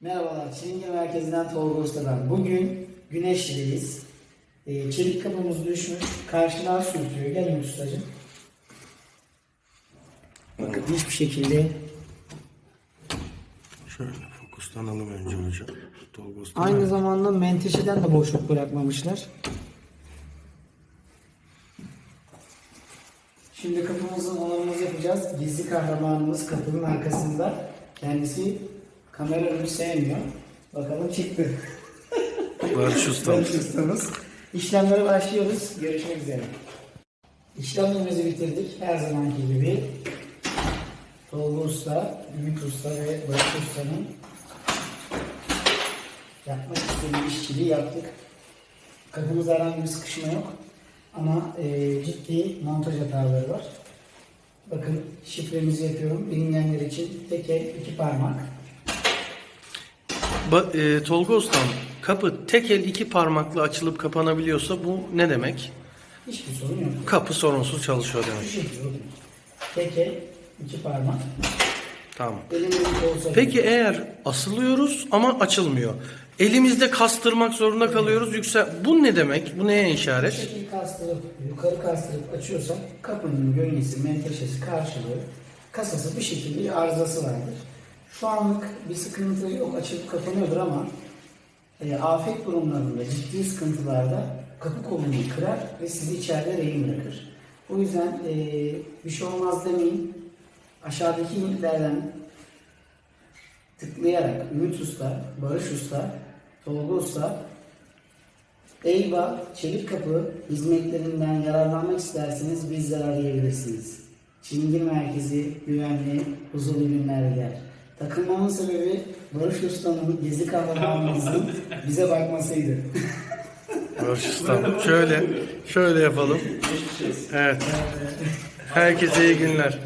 Merhabalar, Çilingir Merkezi'nden Tolga Usta'dan. Bugün Güneşli'deyiz. Ee, çelik kapımız düşmüş, karşıdan sürtüyor. Gelin ustacığım. Bakın hiçbir şekilde Şöyle fokuslanalım önce hocam. Tolga Usta. Aynı zamanda menteşeden de boşluk bırakmamışlar. Şimdi kapımızın onarımını yapacağız. Gizli kahramanımız kapının arkasında. Kendisi kamera önü sevmiyor. Bakalım çıktı. Barış Usta. Barış ustamız. İşlemlere başlıyoruz. Görüşmek üzere. İşlemlerimizi bitirdik. Her zamanki gibi Tolga Usta, Ümit Usta ve Barış Usta'nın yapmak istediği işçiliği yaptık. Kapımızda herhangi bir sıkışma yok. Ama e, ciddi montaj hataları var. Bakın şifremizi yapıyorum. Bilmeyenler için tek el, iki parmak. Ba- e, Tolga Ustam, kapı tek el iki parmakla açılıp kapanabiliyorsa bu ne demek? Hiçbir sorun yok. Kapı sorunsuz çalışıyor demek. şekilde oluyor. Tek el, iki parmak. Tamam. Olsa Peki eğer asılıyoruz ama açılmıyor. Elimizde kastırmak zorunda kalıyoruz. Yüksel. Bu ne demek? Bu neye Bu işaret? şekilde kastırıp, yukarı kastırıp açıyorsak kapının göğnesi, menteşesi, karşılığı, kasası bir şekilde bir arızası vardır. Şu anlık bir sıkıntı yok, açılıp kapanıyordur ama e, afet durumlarında, ciddi sıkıntılarda kapı kolunu kırar ve sizi içeride rehin bırakır. O yüzden e, bir şey olmaz demeyin. Aşağıdaki linklerden tıklayarak Ümit Usta, Barış Usta, Tolga Usta Eyva Çelik Kapı hizmetlerinden yararlanmak isterseniz bizleri arayabilirsiniz. Çingir Merkezi güvenli, huzurlu günler diler. Takılmamın sebebi Barış Usta'nın gezi kahramanımızın bize bakmasıydı. Barış Ustam. Şöyle, şöyle yapalım. Evet. Herkese iyi günler.